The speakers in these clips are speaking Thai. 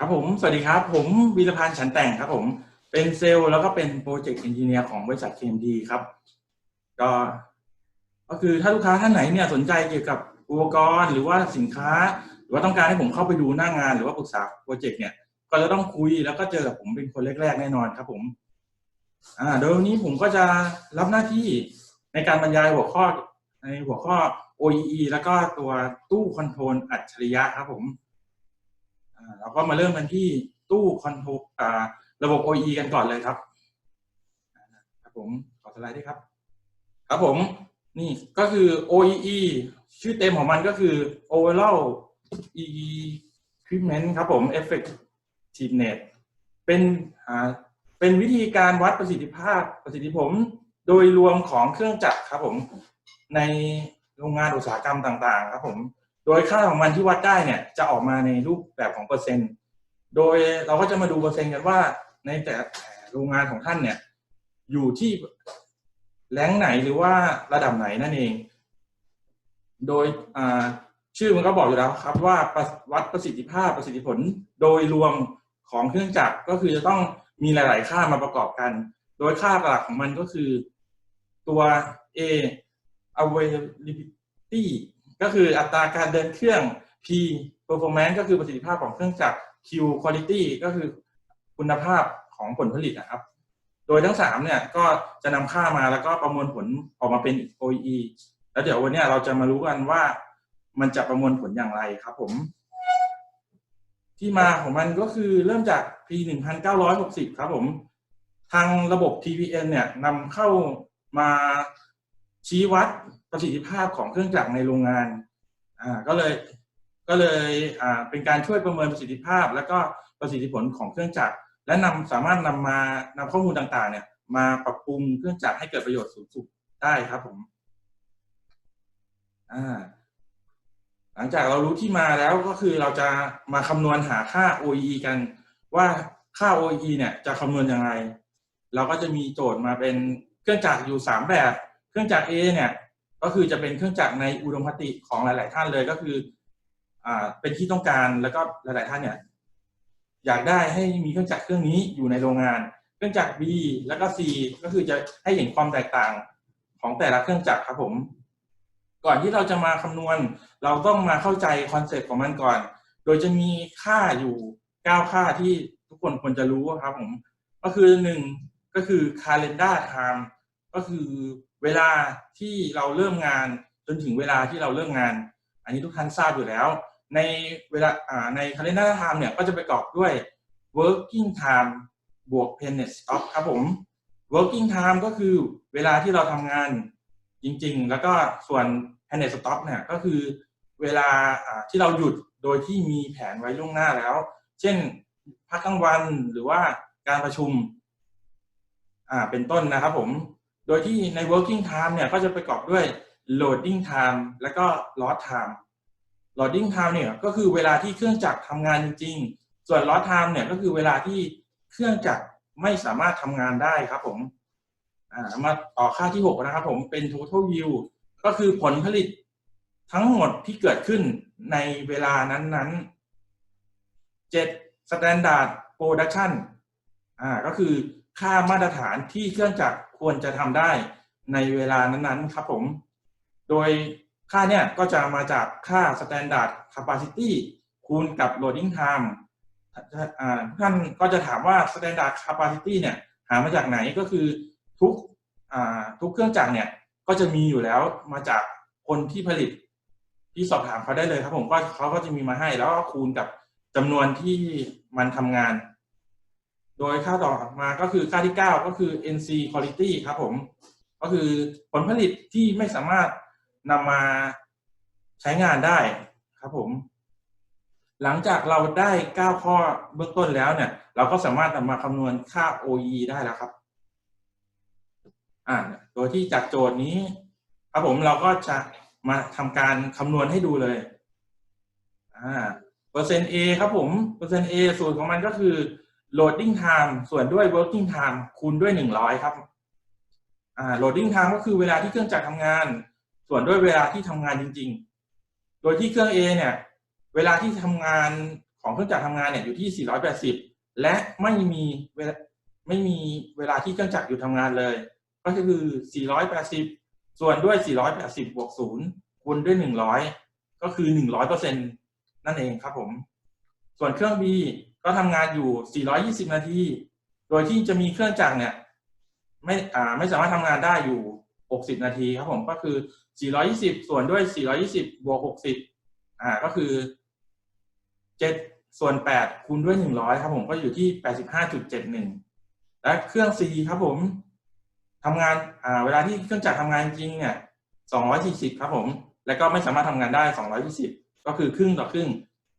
ครับผม สวัสดีครับ ผมวีรพันธ์ฉันแต่งครับผม เป็นเซลล์แล้วก็เป็นโปรเจกต์เอนจิเนียร์ของบริษัท KMD ครับ ก็ ก็คือถ้าลูกค้าท่านไหนเนี่ยสนใจเกี่ยวกับอุปกรณ์หรือว่าสินค้า หรือว่าต้องการให้ผมเข้าไปดูหน้างาน หรือว่าปรึกษาโปรเจกต์เนี่ย ก็จะต้องคุยแล้วก็เจอกับผมเป็นคนแรก ๆ แน่นอนครับผม อ่า โดยวันนี้ผมก็จะรับหน้าที่ในการบรรยายหัวข้อในหัวข้อ OEE แล้วก็ตัวตู้คอนโทรลอัจฉริยะครับผม เราก็มาเริ่มกันที่ตู้คอนโทรลระบบ OE กันก่อนเลยครับครับผมขอสไลด์ด้วยครับ ครับผมนี่ก็คือ OEE ชื่อเต็มของมันก็คือ Overall Equipment ครับผม Effectiveness เป็นเป็นวิธีการวัดประสิทธิภาพประสิทธิผลโดยรวมของเครื่องจักรครับผมในโรงงานอุตสาหกรรมต่างๆ ครับผม โดยค่าของมันที่วัดได้เนี่ยจะออกมาในรูปแบบของเปอร์เซ็นต์ โดยเราก็จะมาดูเปอร์เซ็นต์กันว่าในแต่โรงงานของท่านเนี่ยอยู่ที่แรงค์ไหนหรือว่าระดับไหนนั่นเอง โดยชื่อมันก็บอกอยู่แล้วครับว่าวัดประสิทธิภาพประสิทธิผลโดยรวมของเครื่องจักรก็คือจะต้องมีหลาย ๆ ค่ามาประกอบกัน โดยค่าหลักของมันก็คือตัว A availability ก็คืออัตราการเดินเครื่อง P performance ก็คือประสิทธิภาพของเครื่องจักร Q quality ก็คือคุณภาพของผลผลิตนะครับ โดยทั้งสามเนี่ยก็จะนำค่ามาแล้วก็ประมวลผลออกมาเป็น OEE แล้วเดี๋ยววันนี้เราจะมารู้กันว่ามันจะประมวลผลอย่างไรครับผม ที่มาของมันก็คือเริ่มจาก P 1960 ครับผม ทางระบบ TPN เนี่ยนำเข้ามาชี้วัด ประสิทธิภาพของเครื่องจักรในโรงงานอ่าก็เลยก็เลยอ่าเป็นการช่วยประเมินประสิทธิภาพ และก็ประสิทธิผลของเครื่องจักร และนำสามารถนำมานำข้อมูลต่างๆ เนี่ย มาปรับปรุงเครื่องจักรให้เกิดประโยชน์สูงสุดได้ครับผมอ่าหลังจากเรารู้ที่มาแล้วก็คือเราจะมาคำนวณหาค่า OEE กันว่าค่า OEE เนี่ยจะคำนวณยังไง เราก็จะมีโจทย์มาเป็นเครื่องจักรอยู่สามแบบ เครื่องจักร A เนี่ย ก็คือจะเป็นเครื่องจักรในอุดมคติของหลาย ๆ ท่านเลยก็คือ อ่า เป็นที่ต้องการแล้วก็หลาย ๆ ท่านเนี่ย อยากได้ให้มีเครื่องจักรเครื่องนี้อยู่ในโรงงาน เครื่องจักร B แล้วก็ C ก็คือจะให้เห็นความแตกต่างของแต่ละเครื่องจักรครับผม ก่อนที่เราจะมาคำนวณ เราต้องมาเข้าใจคอนเซ็ปต์ของมันก่อน โดยจะมีค่าอยู่ 9 ค่าที่ทุกคนควรจะรู้ครับผม ก็คือหนึ่งก็คือ calendar time ก็คือ เวลาที่เราเริ่มงานจนถึงเวลาที่เราเริ่มงาน อันนี้ทุกท่านทราบอยู่แล้ว ในเวลาใน calendar time เนี่ยก็จะประกอบด้วย working time บวก payment stop ครับผม working time ก็คือเวลาที่เราทำงานจริง ๆ แล้วก็ส่วน payment stop เนี่ยก็คือเวลาอ่าที่เราหยุดโดยที่มีแผนไว้ล่วงหน้าแล้ว เช่น พักกลางวันหรือว่าการประชุม อ่า เป็นต้นนะครับผม โดยที่ใน working time เนี่ยก็จะประกอบด้วย loading time แล้วก็ load time loading time เนี่ยก็คือเวลาที่เครื่องจักรทำงานจริงๆส่วน load time เนี่ยก็คือเวลาที่เครื่องจักรไม่สามารถทำงานได้ครับผมมาต่อค่าที่ 6 นะครับผมเป็น total yield ก็คือผลผลิตทั้งหมดที่เกิดขึ้นในเวลานั้นๆ7 standard production อ่าก็คือค่ามาตรฐานที่เครื่องจักร ควรจะทำได้ในเวลานั้นๆครับผม โดยค่าเนี่ยก็จะมาจากค่า standard capacity คูณกับ loading time ท่านก็จะถามว่า standard capacity เนี่ยหามาจากไหนก็คือทุกทุกเครื่องจักรเนี่ยก็จะมีอยู่แล้วมาจากคนที่ผลิตที่สอบถามเขาได้เลยครับผมก็เขาก็จะมีมาให้แล้วก็คูณกับจำนวนที่มันทำงาน โดยค่าต่อมาก็คือค่าที่ 9 ก็คือ NC quality ครับผม ก็คือผลผลิตที่ไม่สามารถนำมาใช้งานได้ครับผม หลังจากเราได้ 9 ข้อเบื้องต้นแล้วเนี่ย เราก็สามารถนำมาคำนวณค่า OE ได้แล้วครับ อ่าโดยที่จากโจทย์นี้ ครับผมเราก็จะมาทำการคำนวณให้ดูเลย อ่า เปอร์เซ็นต์ A ครับผม เปอร์เซ็นต์ A สูตรของมันก็คือ loading time ส่วนด้วย working time คูณด้วย 100 ครับ อ่า loading time ก็คือเวลาที่เครื่องจักรทำงาน ส่วนด้วยเวลาที่ทำงานจริง ๆ โดยที่เครื่อง A เนี่ย เวลาที่ทำงานของเครื่องจักรทำงานเนี่ยอยู่ที่ 480 และไม่มีเวลาไม่มีเวลาที่เครื่องจักรหยุดทำงานเลย ก็คือ 480 ส่วนด้วย 480 บวก 0 คูณด้วย 100 ก็คือ 100%นั่นเองครับผม ส่วนเครื่อง B ก็ทำงานอยู่ 420 นาที โดยที่จะมีเครื่องจักรเนี่ย ไม่อ่าไม่สามารถทำงานได้อยู่ 60 นาทีครับผมก็คือ 420 ส่วนด้วย 420 บวก 60 อ่าก็คือ 7 ส่วน 8 คูณด้วย 100 ครับผมก็อยู่ที่ 85.71 และเครื่อง C ครับผมทำงานอ่าเวลาที่เครื่องจักรทำงานจริงเนี่ย 240 ครับผม แล้วก็ไม่สามารถทำงานได้ 220 ก็คือครึ่งต่อครึ่ง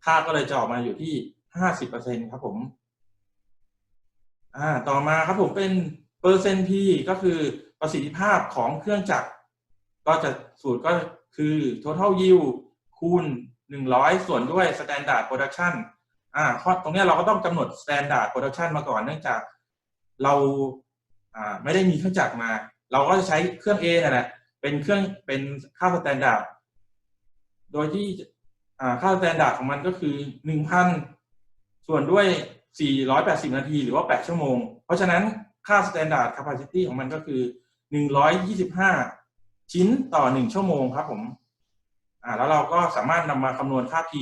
ค่าก็เลยจะออกมาอยู่ที่ 50%ครับผม อ่า ต่อมาครับผมเป็นเปอร์เซ็นต์ P ก็คือประสิทธิภาพของเครื่องจักร ก็จะสูตรก็คือ total yield คูณ100ส่วนด้วย standard production อ่าข้อตรงนี้เราก็ต้องกำหนด standard production มาก่อนเนื่องจากเราอ่าไม่ได้มีเครื่องจักรมา เราก็จะใช้เครื่อง A นั่นแหละเป็นเครื่องเป็นค่า standard โดยที่อ่าค่า standard ของมันก็คือ1,000 ส่วนด้วย 480 นาทีหรือว่า 8 ชั่วโมง เพราะฉะนั้นค่า standard capacity ของมันก็คือ 125 ชิ้นต่อ 1 ชั่วโมงครับผมอ่าแล้วเราก็สามารถนำมาคำนวณค่า P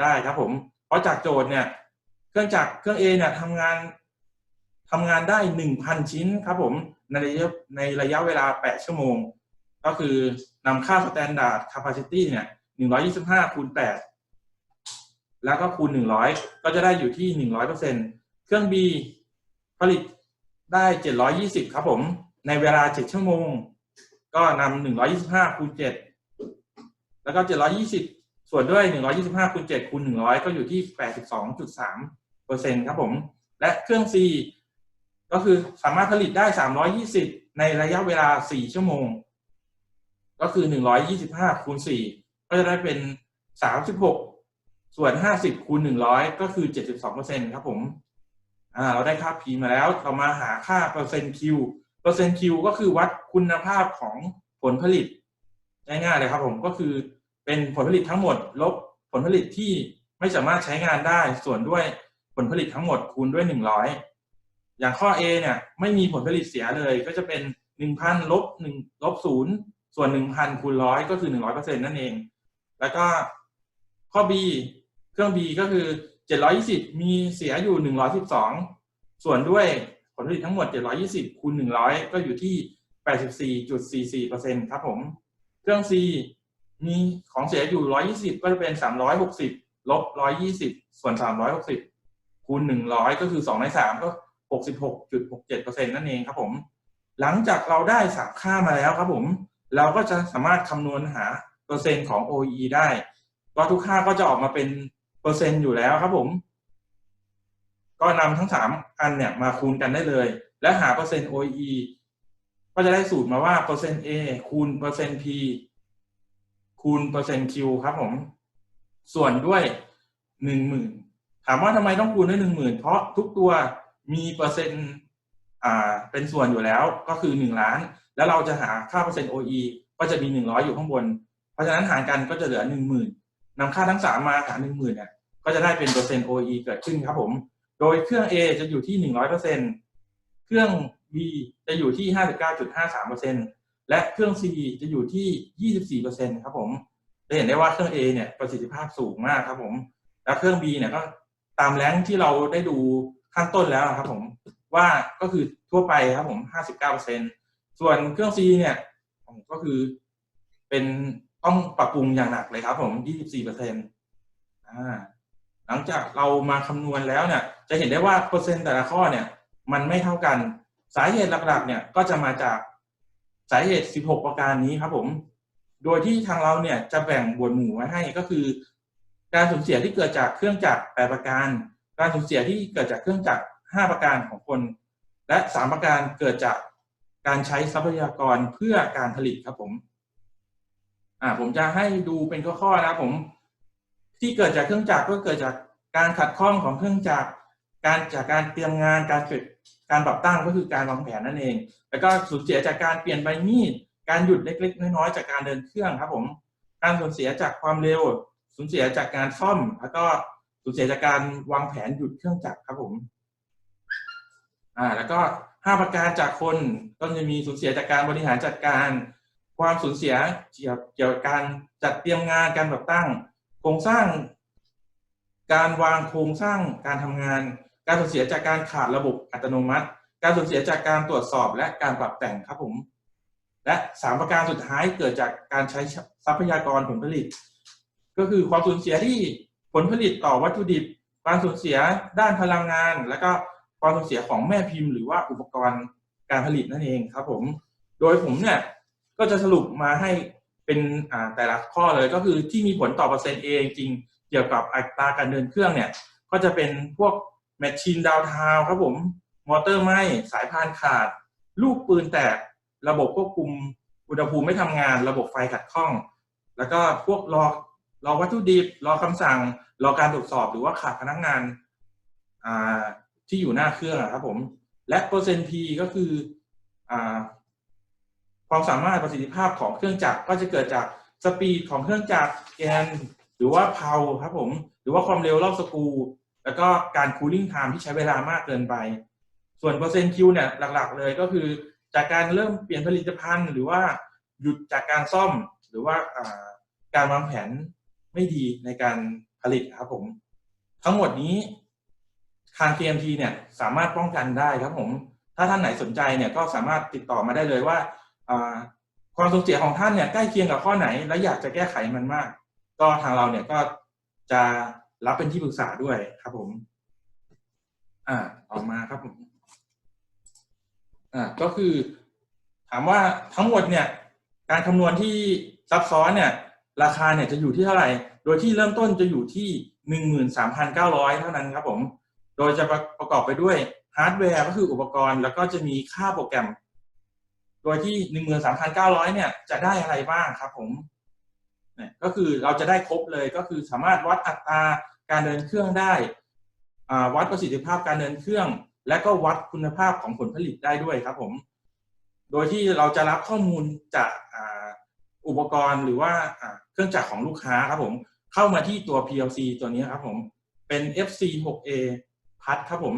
ได้ครับผม เพราะจากโจทย์เนี่ย เครื่องจักรเครื่อง A เนี่ยทำงานทำงานได้ 1,000 ชิ้นครับผม ในระยะในระยะเวลา 8 ชั่วโมง ก็คือนำค่า standard capacity เนี่ย 125คูณ8 แล้วก็คูณ 100 ก็จะได้อยู่ที่ 100%เครื่อง B ผลิตได้ 720 ครับผม ในเวลา 7 ชั่วโมง ก็นำ125 คูณ 7 แล้วก็ 720 ส่วนด้วย 125 คูณ 7 คูณ 100 ก็อยู่ที่ 82.3%ครับผม และเครื่อง C ก็คือสามารถผลิตได้ 320 ในระยะเวลา 4 ชั่วโมง ก็คือ 125 คูณ 4 ก็จะได้เป็น 36 ส่วน 50คูณ100 ก็คือ 72%ครับผมอ่าเราได้ค่า P มาแล้วเรามาหาค่าเปอร์เซ็นต์ Q เปอร์เซ็นต์ Q ก็คือวัดคุณภาพของผลผลิต ง่ายๆเลยครับผมก็คือเป็นผลผลิตทั้งหมด ลบผลผลิตที่ไม่สามารถใช้งานได้ส่วนด้วยผลผลิตทั้งหมดคูณด้วย 100 อย่างข้อ A เนี่ยไม่มีผลผลิตเสียเลยก็จะเป็น 1,000ลบ1ลบ0ส่วน 1,000คูณร้อยก็คือ 100%นั่นเอง แล้วก็ข้อ B เครื่อง B ก็คือ 720 มีเสียอยู่ 112 ส่วนด้วยผลผลิตทั้งหมด 720คูณ100 ก็อยู่ที่ 84.44%ครับผม เครื่อง C มีของเสียอยู่ 120 ก็จะเป็น 360 ลบ 120 ส่วน 360 คูณ 100 ก็คือ 2 ใน 3 ก็ 66.67%นั่นเองครับผม หลังจากเราได้3ค่ามาแล้วครับผม เราก็จะสามารถคำนวณหาเปอร์เซ็นต์ของ OEE ได้ ก็ทุกค่าก็จะออกมาเป็น เปอร์เซ็นต์อยู่แล้วครับผม ก็นำทั้งสามอันเนี่ยมาคูณกันได้เลย และหาเปอร์เซ็นต์ OEE ก็จะได้สูตรมาว่าเปอร์เซ็นต์ A คูณเปอร์เซ็นต์ P คูณเปอร์เซ็นต์ Q ครับผม ส่วนด้วยหนึ่งหมื่นถามว่าทำไมต้องคูณด้วยหนึ่งหมื่นเพราะทุกตัวมีเปอร์เซ็นต์อ่าเป็นส่วนอยู่แล้วก็คือหนึ่งล้าน แล้วเราจะหาค่าเปอร์เซ็นต์ OE ก็จะมีหนึ่งร้อยอยู่ข้างบน เพราะฉะนั้นหารกันก็จะเหลือหนึ่งหมื่น นำค่าทั้งสามมาหารหนึ่งหมื่นเนี่ยก็จะได้เป็นเปอร์เซ็นต์ OE เกิดขึ้นครับผม โดยเครื่อง A จะอยู่ที่หนึ่งร้อยเปอร์เซ็นเครื่อง B จะอยู่ที่ห้าสิบเก้าจุดห้าสามเปอร์เซ็นและเครื่อง C จะอยู่ที่ยี่สิบสี่เปอร์เซ็นครับผมจะเห็นได้ว่าเครื่อง A เนี่ยประสิทธิภาพสูงมากครับผม แล้วเครื่อง B เนี่ยก็ตามแรงที่เราได้ดูข้างต้นแล้วครับผมว่าก็คือทั่วไปครับผมห้าสิบเก้าเปอร์เซ็นส่วนเครื่อง C เนี่ยก็คือเป็น ต้องปรับปรุงอย่างหนักเลยครับ ผม 24เปอร์เซ็นต์หลังจากเรามาคำนวณแล้วเนี่ย จะเห็นได้ว่าเปอร์เซ็นต์แต่ละข้อเนี่ย มันไม่เท่ากัน สาเหตุหลักๆ เนี่ยก็จะมาจากสาเหตุ 16 ประการนี้ครับผม โดยที่ทางเราเนี่ยจะแบ่งบวดหมู่ไว้ให้ก็คือ การสูญเสียที่เกิดจากเครื่องจักร8ประการ การสูญเสียที่เกิดจากเครื่องจักร5ประการของคน และ 3 ประการเกิดจากการใช้ทรัพยากรเพื่อการผลิตครับผม อ่าผมจะให้ดูเป็นข้อๆนะครับผม ที่เกิดจากเครื่องจักรก็เกิดจากการขัดข้องของเครื่องจักรการจากการเตรียมงานการเกิดการปรับตั้งก็คือการวางแผนนั่นเอง แล้วก็สูญเสียจากการเปลี่ยนใบมีดการหยุดเล็ก ๆ น้อยๆจากการเดินเครื่องครับผม การสูญเสียจากความเร็ว สูญเสียจากการซ่อม แล้วก็สูญเสียจากการวางแผนหยุดเครื่องจักรครับผมอ่าแล้วก็ห้าประการจากคนก็จะมีสูญเสียจากการบริหารจัดการ ความสูญเสียเกี่ยวเกี่ยวกับการจัดเตรียมงานการแบบตั้ง โครงสร้าง การวางโครงสร้างการทำงาน การสูญเสียจากการขาดระบบอัตโนมัติ การสูญเสียจากการตรวจสอบและการปรับแต่งครับผม และสามประการสุดท้ายเกิดจากการใช้ทรัพยากรผลผลิต ก็คือความสูญเสียที่ผลผลิตต่อวัตถุดิบ ความสูญเสียด้านพลังงาน และก็ความสูญเสียของแม่พิมพ์หรือว่าอุปกรณ์การผลิตนั่นเองครับผม โดยผมเนี่ย ก็จะสรุปมาให้เป็นแต่ละข้อเลยก็คือที่มีผลต่อเปอร์เซ็นต์เองจริงเกี่ยวกับอัตราการเดินเครื่องเนี่ย ก็จะเป็นพวกแมชชีนดาวทาวครับผมมอเตอร์ไหมสายพานขาด ลูกปืนแตก ระบบควบคุมอุณหภูมิไม่ทำงาน ระบบไฟขัดข้อง แล้วก็พวกรอรอวัตถุดิบรอคำสั่ง รอการตรวจสอบหรือว่าขาดพนักงานอ่าที่อยู่หน้าเครื่องอะครับผม และเปอร์เซ็นต์ P ก็คืออ่า ความสามารถประสิทธิภาพของเครื่องจักรก็จะเกิดจากสปีดของเครื่องจักรแกนหรือว่าเพาครับผม หรือว่าความเร็วรอบสกูแล้วก็การคูลิ่งไทม์ที่ใช้เวลามากเกินไป ส่วนเปอร์เซ็นต์ Q เนี่ยหลัก ๆ เลยก็คือ จากการเริ่มเปลี่ยนผลิตภัณฑ์ หรือว่าหยุดจากการซ่อมหรือว่าการวางแผนไม่ดีในการผลิตครับผม ทั้งหมดนี้ทาง KMT เนี่ยสามารถป้องกันได้ครับผม ถ้าท่านไหนสนใจเนี่ยก็สามารถติดต่อมาได้เลยว่า ความสูญเสียของท่านเนี่ยใกล้เคียงกับข้อไหน และอยากจะแก้ไขมันมาก ก็ทางเราเนี่ยก็จะรับเป็นที่ปรึกษาด้วยครับผม อ่าออกมาครับผมอ่าก็คือ ถามว่าทั้งหมดเนี่ย การคำนวณที่ซับซ้อนเนี่ย ราคาเนี่ยจะอยู่ที่เท่าไหร่ โดยที่เริ่มต้นจะอยู่ที่หนึ่งหมื่นสามพันเก้าร้อยเท่านั้นครับผม โดยจะประกอบไปด้วยฮาร์ดแวร์ก็คืออุปกรณ์ แล้วก็จะมีค่าโปรแกรม โดยที่หนึ่งหมื่นสามพันเก้าร้อยเนี่ยจะได้อะไรบ้างครับผมเนี่ยก็คือเราจะได้ครบเลยก็คือสามารถวัดอัตราการเดินเครื่องได้วัดประสิทธิภาพการเดินเครื่อง และก็วัดคุณภาพของผลผลิตได้ด้วยครับผม โดยที่เราจะรับข้อมูลจากอุปกรณ์หรือว่าอ่าเครื่องจักรของลูกค้าครับผม เข้ามาที่ตัว PLC ตัวนี้ครับผมเป็น FC 6A พัดครับผม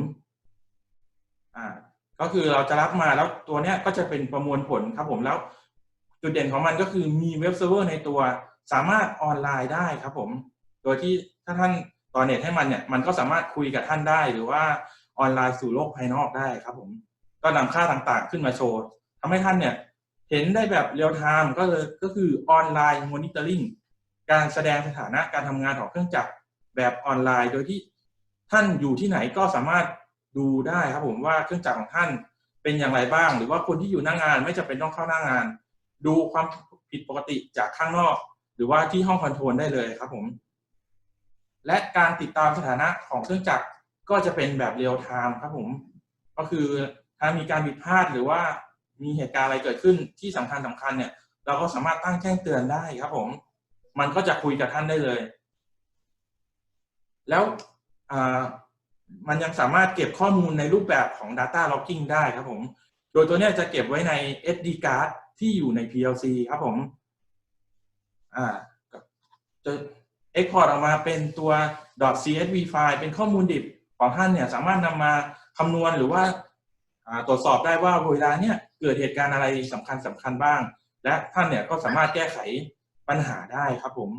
อ่า ก็คือเราจะรับมาแล้วตัวเนี้ยก็จะเป็นประมวลผลครับผมแล้วจุดเด่นของมันก็คือมีเว็บเซิร์ฟเวอร์ในตัวสามารถออนไลน์ได้ครับผม โดยที่ถ้าท่านต่อเน็ตให้มันเนี่ยมันก็สามารถคุยกับท่านได้หรือว่าออนไลน์สู่โลกภายนอกได้ครับผม ก็นำค่าต่างๆขึ้นมาโชว์ทำให้ท่านเนี่ยเห็นได้แบบเรียลไทม์ก็เลยก็คือออนไลน์มอนิเตอร์ลิงการแสดงสถานะการทำงานของเครื่องจักรแบบออนไลน์ โดยที่ท่านอยู่ที่ไหนก็สามารถ ดูได้ครับผมว่าเครื่องจักรของท่านเป็นอย่างไรบ้าง หรือว่าคนที่อยู่หน้างานไม่จำเป็นต้องเข้าหน้างาน ดูความผิดปกติจากข้างนอก หรือว่าที่ห้องคอนโทรลได้เลยครับผม และการติดตามสถานะของเครื่องจักรก็จะเป็นแบบเรียลไทม์ครับผม ก็คือถ้ามีการผิดพลาดหรือว่ามีเหตุการณ์อะไรเกิดขึ้นที่สำคัญสำคัญเนี่ย เราก็สามารถตั้งแจ้งเตือนได้ครับผม มันก็จะคุยกับท่านได้เลย แล้ว มันยังสามารถเก็บข้อมูลในรูปแบบของ Data Logging ได้ครับผม โดยตัวนี้จะเก็บไว้ใน SD card ที่อยู่ใน PLC ครับผม อ่าจะ Export ออกมาเป็นตัว .csv ไฟล์เป็นข้อมูลดิบของท่านเนี่ยสามารถนำมาคำนวณหรือว่าอ่าตรวจสอบได้ว่าเวลาเนี่ยเกิดเหตุการณ์อะไรสำคัญสำคัญบ้าง และท่านเนี่ยก็สามารถแก้ไขปัญหาได้ครับผม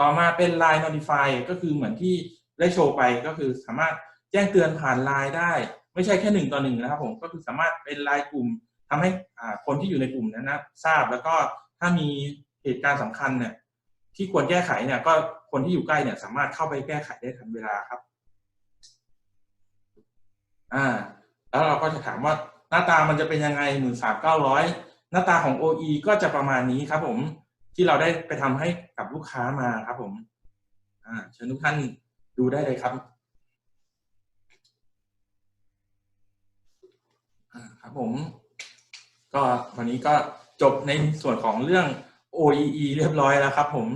ต่อมาเป็น Line Notify ก็คือเหมือนที่ ได้โชว์ไปก็คือสามารถแจ้งเตือนผ่าน Line ได้ ไม่ใช่แค่หนึ่งต่อหนึ่งนะครับผมก็คือสามารถเป็นไลน์กลุ่มทำให้คนที่อยู่ในกลุ่มนั้นนะทราบแล้วก็ถ้ามีเหตุการณ์สำคัญเนี่ยที่ควรแก้ไขเนี่ยก็คนที่อยู่ใกล้เนี่ยสามารถเข้าไปแก้ไขได้ทันเวลาครับอ่าแล้วเราก็จะถามว่าหน้าตามันจะเป็นยังไงหมื่นสามเก้าร้อยหน้าตาของ OE ก็จะประมาณนี้ครับผมที่เราได้ไปทำให้กับลูกค้ามาครับผมอ่าเชิญทุกท่าน ดูได้เลยครับครับผม ก็วันนี้ก็จบในส่วนของเรื่อง OEE เรียบร้อยแล้วครับผม